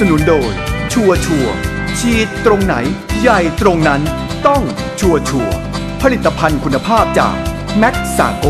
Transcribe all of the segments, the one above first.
สนุนโดย ชัวชัวฉีดตรงไหน ใหญ่ตรงนั้น ต้องชัวชัวผลิตภัณฑ์คุณภาพจากแม็กซาโก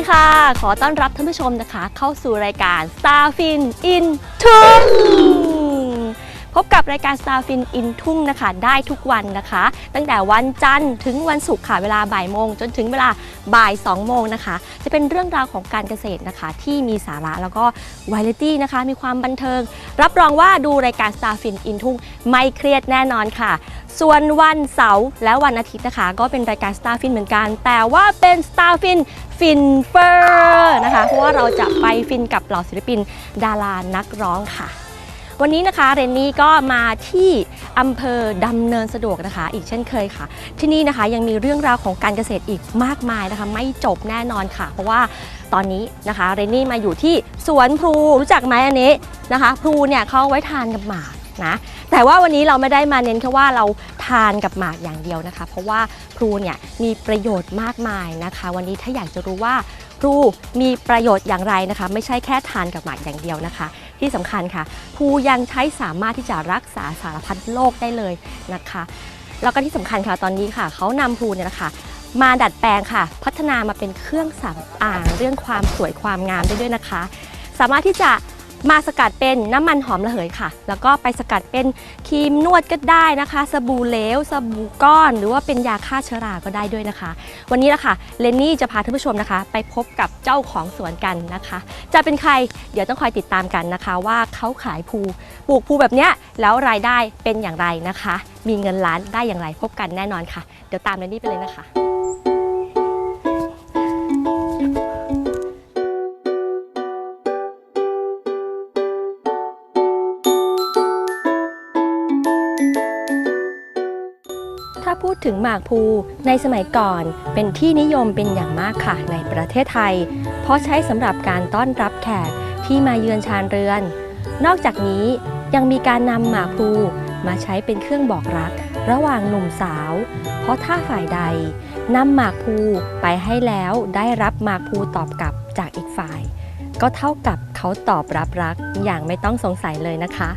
ดีค่ะ ขอต้อนรับท่านผู้ชมนะคะ เข้าสู่รายการ Starfin in ทุ่งพบกับรายการ Starfin in ทุ่งนะคะ ได้ทุกวันนะคะ ตั้งแต่วันจันทร์ถึงวันศุกร์ค่ะเวลาบ่ายโมง จนถึงเวลาบ่าย2โมงนะคะ จะเป็นเรื่องราวของการเกษตรนะคะ ที่มีสาระแล้วก็วาไรตี้นะคะ มีความบันเทิง รับรองว่าดูรายการ Starfin in ทุ่งไม่เครียดแน่นอนค่ะส่วนวันเสาร์และวันอาทิตย์นะคะ ก็เป็นรายการ Starfin เหมือนกัน แต่ว่าเป็น Starfin ฟินเฟอร์นะคะ เพราะว่าเราจะไปฟินกับเหล่าศิลปินดารานักร้องค่ะ วันนี้นะคะเรนนี่ก็มาที่อำเภอดำเนินสะดวกนะคะ อีกเช่นเคยค่ะ ที่นี่นะคะยังมีเรื่องราวของการเกษตรอีกมากมายนะคะ ไม่จบแน่นอนค่ะ เพราะว่าตอนนี้นะคะเรนนี่มาอยู่ที่สวนพลูรู้จักไหมอันนี้นะคะพลูเนี่ยเขาไว้ทานกับหมาก นะแต่ว่าวันนี้เราไม่ได้มาเน้นแค่ว่าเราทานกับหมากอย่างเดียวนะคะ เพราะว่าพลูเนี่ยมีประโยชน์มากมายนะคะ วันนี้ถ้าอยากจะรู้ว่าพลูมีประโยชน์อย่างไรนะคะ ไม่ใช่แค่ทานกับหมากอย่างเดียวนะคะ ที่สำคัญค่ะพลูยังใช้สามารถที่จะรักษาสารพัดโรคได้เลยนะคะ แล้วก็ที่สำคัญค่ะตอนนี้ค่ะเขานำพลูเนี่ยนะคะมาดัดแปลงค่ะ พัฒนามาเป็นเครื่องสำอางเรื่องความสวยความงามได้ด้วยนะคะ สามารถที่จะ มาสกัดเป็นน้ำมันหอมระเหยค่ะ แล้วก็ไปสกัดเป็นครีมนวดก็ได้นะคะ สบู่เหลว สบู่ก้อน หรือว่าเป็นยาฆ่าเชื้อราก็ได้ด้วยนะคะ วันนี้ละค่ะเลนนี่จะพาท่านผู้ชมนะคะ ไปพบกับเจ้าของสวนกันนะคะ จะเป็นใครเดี๋ยวต้องคอยติดตามกันนะคะ ว่าเขาขายภูปลูกภูแบบเนี้ยแล้วรายได้เป็นอย่างไรนะคะ มีเงินล้านได้อย่างไรพบกันแน่นอนค่ะ เดี๋ยวตามเลนนี่ไปเลยนะคะ ถ้าพูดถึงหมากพลูในสมัยก่อนเป็นที่นิยมเป็นอย่างมากค่ะในประเทศไทย เพราะใช้สำหรับการต้อนรับแขกที่มาเยือนชานเรือน นอกจากนี้ยังมีการนำหมากพลูมาใช้เป็นเครื่องบอกรัก ระหว่างหนุ่มสาว เพราะถ้าฝ่ายใดนำหมากพลูไปให้แล้วได้รับหมากพลูตอบกลับจากอีกฝ่าย ก็เท่ากับเขาตอบรับรักอย่างไม่ต้องสงสัยเลยนะคะ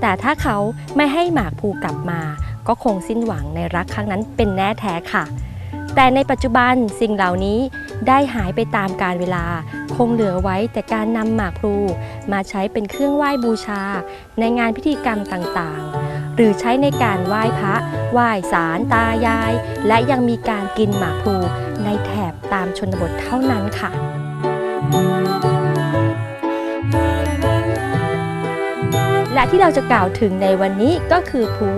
แต่ถ้าเขาไม่ให้หมากพลูกลับมา ก็คงสิ้นหวังในรักครั้งนั้นเป็นแน่แท้ค่ะ แต่ในปัจจุบันสิ่งเหล่านี้ได้หายไปตามกาลเวลา คงเหลือไว้แต่การนำหมากพลูมาใช้เป็นเครื่องไหว้บูชา ในงานพิธีกรรมต่างๆ หรือใช้ในการไหว้พระ ไหว้สารตายาย และยังมีการกินหมากพลูในแถบตามชนบทเท่านั้นค่ะ และที่เราจะกล่าวถึงในวันนี้ก็คือพลู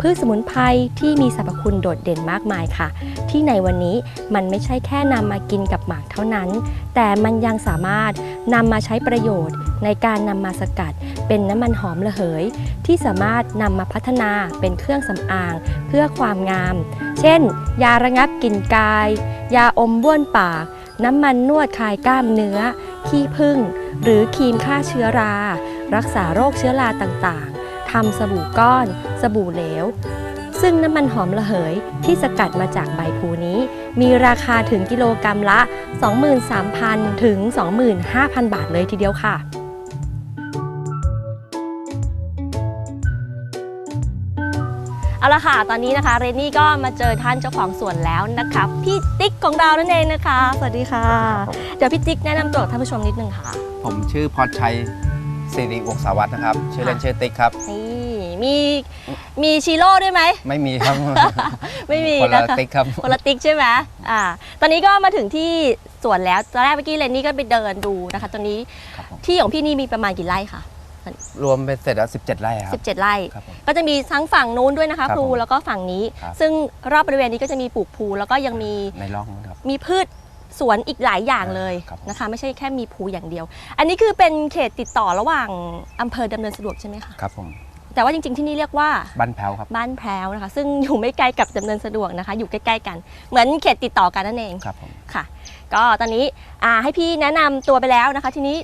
พืชสมุนไพรที่มีสรรพคุณโดดเด่นมากมายค่ะ ที่ในวันนี้มันไม่ใช่แค่นำมากินกับหมากเท่านั้น แต่มันยังสามารถนำมาใช้ประโยชน์ ในการนำมาสกัด เป็นน้ำมันหอมระเหย ที่สามารถนำมาพัฒนาเป็นเครื่องสำอาง เพื่อความงาม เช่น ยาระงับกลิ่นกาย ยาอมบ้วนปาก น้ำมันนวดคลายกล้ามเนื้อ ขี้ผึ้งหรือครีมฆ่าเชื้อรา รักษาโรคเชื้อราต่างๆ ทำสบู่ก้อน สบู่เหลว ซึ่งน้ำมันหอมระเหยที่สกัดมาจากใบพลูนี้ มีราคาถึงกิโลกรรัมละ 23,000 ถึง 25,000 บาทเลยทีเดียวค่ะเอาละค่ะ ตอนนี้นะคะ เรนนี่ก็มาเจอท่านเจ้าของสวนแล้วนะคะ พี่ติ๊กของเรานั่นเองนะคะ สวัสดีค่ะ เดี๋ยวพี่ติ๊กแนะนำตัวกับท่านผู้ชมนิดนึงค่ะ ผมชื่อพรชัย สิริวงศาวัฒน์นะครับ ชื่อเล่นชื่อติ๊กครับ นี่มีมีชีโร่ด้วยไหม ไม่มีครับ ไม่มีคนนะละคะติ๊กครับคนละติ๊กใช่ไหมอ่า ตอนนี้ก็มาถึงที่สวนแล้ว ตอนแรกเมื่อกี้เรนนี่ก็ไปเดินดูนะคะ ตอนนี้ครับผมที่ของพี่นี่มีประมาณกี่ไร่คะรวมเป็นเสร็จแล้ว17 ไร่ครับ17 ไร่ครับผมก็จะมีทั้งฝั่งนู้นด้วยนะคะครับพลูผมแล้วก็ฝั่งนี้ครับซึ่งรอบบริเวณนี้ก็จะมีปลูกพลูแล้วก็ยังมีในร่องนะครับมีพืช สวนอีกหลายอย่างเลยครับผม นะคะ ไม่ใช่แค่มีพลูอย่างเดียว อันนี้คือเป็นเขตติดต่อระหว่างอำเภอดำเนินสะดวกใช่ไหมคะครับผมแต่ว่าจริงๆที่นี่เรียกว่าบ้านแพ้วครับบ้านแพรวนะคะ ซึ่งอยู่ไม่ไกลกับดำเนินสะดวกนะคะ อยู่ใกล้ๆกัน เหมือนเขตติดต่อกันนั่นเอง ครับผม ค่ะก็ตอนนี้อ่าให้พี่แนะนำตัวไปแล้วนะคะ ทีนี้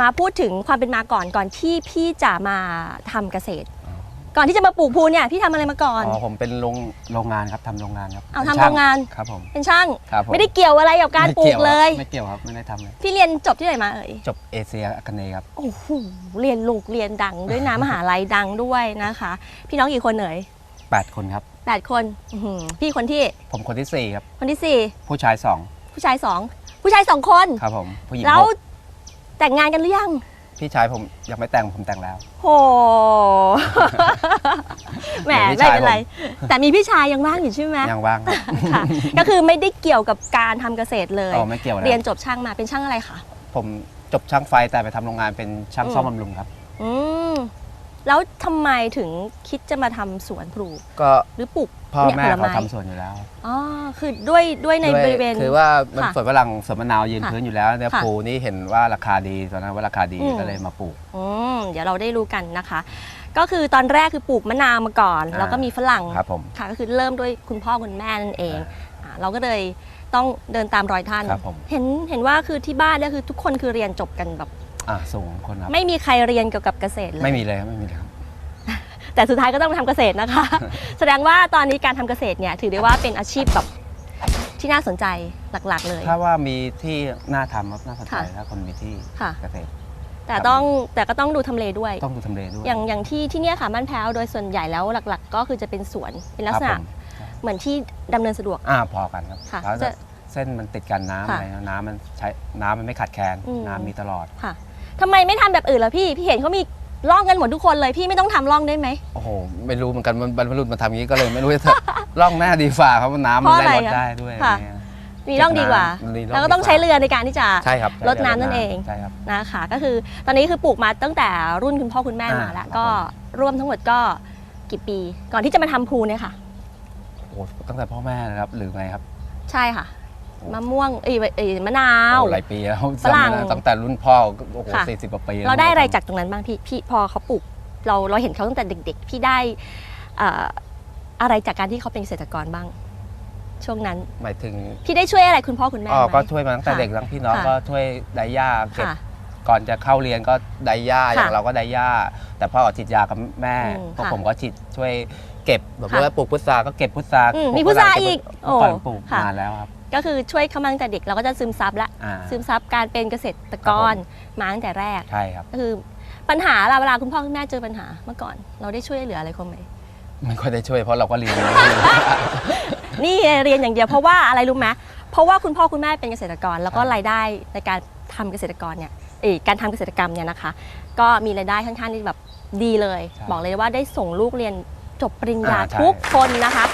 มาพูดถึงความเป็นมาก่อนก่อนที่พี่จะมาทำเกษตรอ๋อ ก่อนที่จะมาปลูกพลูเนี่ยพี่ทำอะไรมาก่อน อ๋อผมเป็นโรงโรงงานครับทำโรงงานครับเอาป็ทำช่โรงงาน ครับผม เป็นช่าง ครับผม ไม่ได้เกี่ยวอะไรกับการปลูกเลย ไม่เกี่ยวครับไม่ได้ทำเลย พี่เรียนจบที่ไหนมาเอ่ย จบเอเชียอคเนย์ครับ โอ้โห เรียนลูกเรียนดังด้วยนะ มหาลัยดังด้วยนะคะ พี่น้องกี่คนเอ่ย8 คนครับ แปดคนอื้อหือพี่คนที่ ผมคนที่4ครับ คนที่สี่ ผู้ชาย ผู้ชายสอง ผู้ชายสองคน 2 ครับผม ผู้หญิงแล้วหกแต่งงานกันหรือยัง พี่ชายผมยังไม่แต่งผมแต่งแล้ว โห แหมเดี๋ยวพี่ไม่ชายเป็นไร แต่มีพี่ชายยังว่างอยู่ใช่ไหมยังว่างครับค่ะ ก็คือไม่ได้เกี่ยวกับการทำเกษตรเลยอ๋อไม่เกี่ยวนะเรียนจบช่างมาเป็นช่างอะไรคะผมจบช่างไฟแต่ไปทำโรงงานเป็นช่างอืมซ่อมบำรุงครับ อืม แล้วทำไมถึงคิดจะมาทำสวนพลูก็หรือปลูกพ่อเนี่ยแม่ผลเขาไม้ทำสวนอยู่แล้วอ๋อคือด้วยด้วยในด้วยบริเวณ คือว่ามันค่ะสวนฝรั่งสวนมะนาวยืนค่ะพื้นอยู่แล้วเนี่ยค่ะปลูนี่เห็นว่าราคาดีตอนนั้นว่าราคาดีอืมก็เลยมาปลูก อืมเดี๋ยวเราได้รู้กันนะคะ ก็คือตอนแรกคือปลูกมะนาวมาก่อน อ่า แล้วก็มีฝรั่งครับผม ค่ะ ก็คือเริ่มด้วยคุณพ่อคุณแม่นั่นเองอ่าเราก็เลยต้องเดินตามรอยท่าน ครับผม เห็นเห็นว่าคือที่บ้านเนี่ยคือทุกคนคือเรียนจบกันแบบ อะสูงคนครับ ไม่มีใครเรียนเกี่ยวกับเกษตรเลย ไม่มีเลยครับไม่มีเลยครับ แต่สุดท้ายก็ต้องมาทำเกษตรนะคะ แสดงว่าตอนนี้การทำเกษตรเนี่ยถือได้ว่าเป็นอาชีพแบบที่น่าสนใจหลักๆเลย ถ้าว่ามีที่น่าทำครับน่าสนใจค่ะถ้าคนมีที่ค่ะ เกษตร แต่ต้องแต่ก็ต้องดูทำเลด้วย ต้องดูทำเลด้วยอย่างอย่างที่ที่เนี่ยค่ะบ้านแพ้วโดยส่วนใหญ่แล้วหลัก ๆ ก็คือจะเป็นสวนเป็นลักษณะครับผมเหมือนที่ดำเนินสะดวก อ่าพอกันครับค่ะแล้วจะเส้นมันติดกันน้ำค่ะอะไรนะน้ำมันใช้น้ำมันไม่ขาดแคลนอืม น้ำมีตลอด ค่ะ ทำไมไม่ทำแบบอื่นล่ะพี่ พี่เห็นเขามีร่องกันหมดทุกคนเลย พี่ไม่ต้องทำร่องได้ไหม โอ้โห ไม่รู้เหมือนกันมันบรรพบุรุษมาทำอย่างนี้ก็เลยไม่รู้จะร่องหน้าดีฝ่าครับน้ำมันเพราะอะไรได้รดอะได้ด้วยค่ะเนี่ยมีร่องดีกว่าเก็บน้ำมีร่องแล้วก็ต้องดีกว่าใช้เรือในการที่จะ ใช่ครับรดน้ำนั่นเอง ใช่ครับ นะคะก็คือตอนนี้คือปลูกมาตั้งแต่รุ่นคุณพ่อคุณแม่อ่ามมาแล้ว ครับ ก็ร่วมทั้งหมดก็กี่ปี ก่อนที่จะมาทำพูเนี่ยค่ะ โอ้โหตั้งแต่พ่อแม่นะครับหรือไงครับ ใช่ค่ะ มะม่วงเอ้ยเอ้ยมะนาวโอ้หลายปีแล้วฝรั่งจำไม่ได้ตั้งแต่รุ่นพ่อโอ้โหค่ะ สี่สิบกว่าปีแล้วเราได้อะไรจากตรงนั้นบ้างพี่พี่พอเขาปลูกเราเราเห็นเขาตั้งแต่เด็ก ๆ พี่ได้เอ่ออะไรจากการที่เขาเป็นเกษตรกรบ้าง ช่วงนั้น หมายถึงพี่ได้ช่วยอะไรคุณพ่อคุณแม่อ๋อไหม ก็ช่วยมาตั้งแต่ค่ะเด็กทั้งพี่น้องค่ะ ก็ช่วยไดย่าเก็บค่ะ ก่อนจะเข้าเรียนก็ไดย่าอย่างค่ะเราก็ไดย่าแต่พ่อก็ฉีดยากับแม่อืมพวกค่ะผมก็ฉีดช่วยเก็บแบบค่ะว่าปลูกพุทราก็เก็บพุทราอืมปลูมีพุทราฝงอีกเบโอ้ก่อนปลูกค่ะ นานแล้วครับ ก็คือช่วยเขามาตั้งแต่เด็กเราก็จะซึมซับละอ่า ซึมซับการเป็นเกษตรกรมาตั้งแต่แรก ใช่ครับ ก็คือปัญหาเราเวลาคุณพ่อคุณแม่เจอปัญหาเมื่อก่อน เราได้ช่วยเหลืออะไรเขาไหม ไม่ค่อยได้ช่วยเพราะเราก็เรียนนี่เรียนอย่างเดียวเพราะว่าอะไรรู้ไหมเพราะว่าคุณพ่อคุณแม่เป็นเกษตรกร แล้วก็ครับ รายได้ในการทำเกษตรกรเนี่ยเอยการทำเกษตรกรรมเนี่ยนะคะ ก็มีรายได้ค่อนข้างที่แบบดีเลย บอกเลยว่าได้ส่งลูกเรียนจบปริญญาอ่าใช่ ทุกคนนะคะ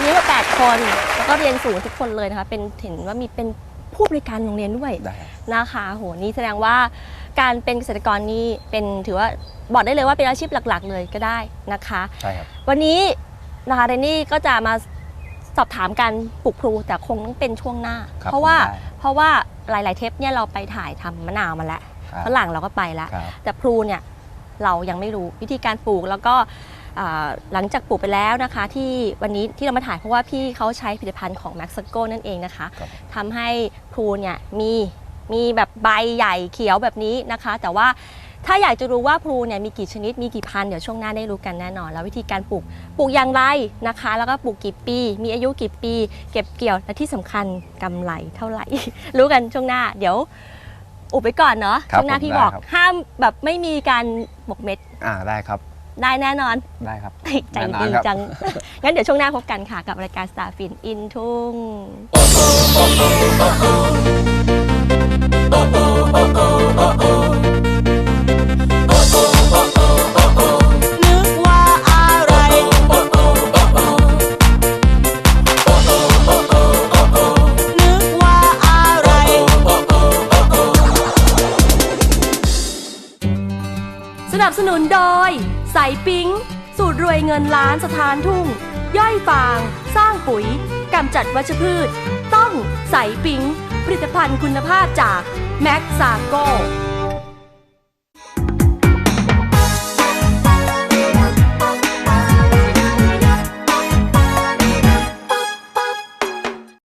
มีมาแปดคนแล้ว ก็เรียนสูงทุกคนเลยนะคะเป็นเห็นว่ามีเป็นผู้บริการโรงเรียนด้วยได้ครับนะคะโหนี่แสดงว่าการเป็นเกษตรกรนี่เป็นถือว่าบอกได้เลยว่าเป็นอาชีพหลัก ๆ เลยก็ได้นะคะใช่ครับวันนี้นะคะเรนนี่ก็จะมาสอบถามการปลูกพลูแต่คงต้องเป็นช่วงหน้าครับเพราะว่าผมได้เพราะว่าหลาย ๆ เทปเนี่ยเราไปถ่ายทำมะนาวมาแล้วครับฝรั่งเราก็ไปแล้วครับแต่พลูเนี่ยเรายังไม่รู้วิธีการปลูกแล้วก็อ่า หลังจากปลูกไปแล้วนะคะ ที่วันนี้ที่เรามาถ่ายเพราะว่าพี่เขาใช้ผลิตภัณฑ์ของ m a x โกนั่นเองนะคะครับ ทำให้พลูเนี่ยมีมีแบบใบใหญ่เขียวแบบนี้นะคะ แต่ว่าถ้าอยากจะรู้ว่าพลูเนี่ยมีกี่ชนิดมีกี่พันธุ์เดี๋ยวช่วงหน้าได้รู้กันแน่นอน แล้ววิธีการปลูกปลูกอย่างไรนะคะ แล้วก็ปลูกกี่ปี มีอายุกี่ปี เก็บเกี่ยวและที่สำคัญกำไรเท่าไหร่ รู้กันช่วงหน้า เดี๋ยวอุบไปก่อนเนาะครับช่วงหน้าผมพี่ได้บอกครับ ห้ามแบบไม่มีการหมกเม็ด อ่าได้ครับ ได้แน่นอน ได้ครับ ใจแน่นอนดีครับจัง งั้นเดี๋ยวช่วงหน้าพบกันค่ะ กับรายการ Starfin อินทุ่ง สูตรรวยเงินล้านสถานทุ่ง ย่อยฟาง สร้างปุ๋ยกำจัดวัชพืช ต้องใสปิ๊งผลิตภัณฑ์คุณภาพจากแม็กซาโก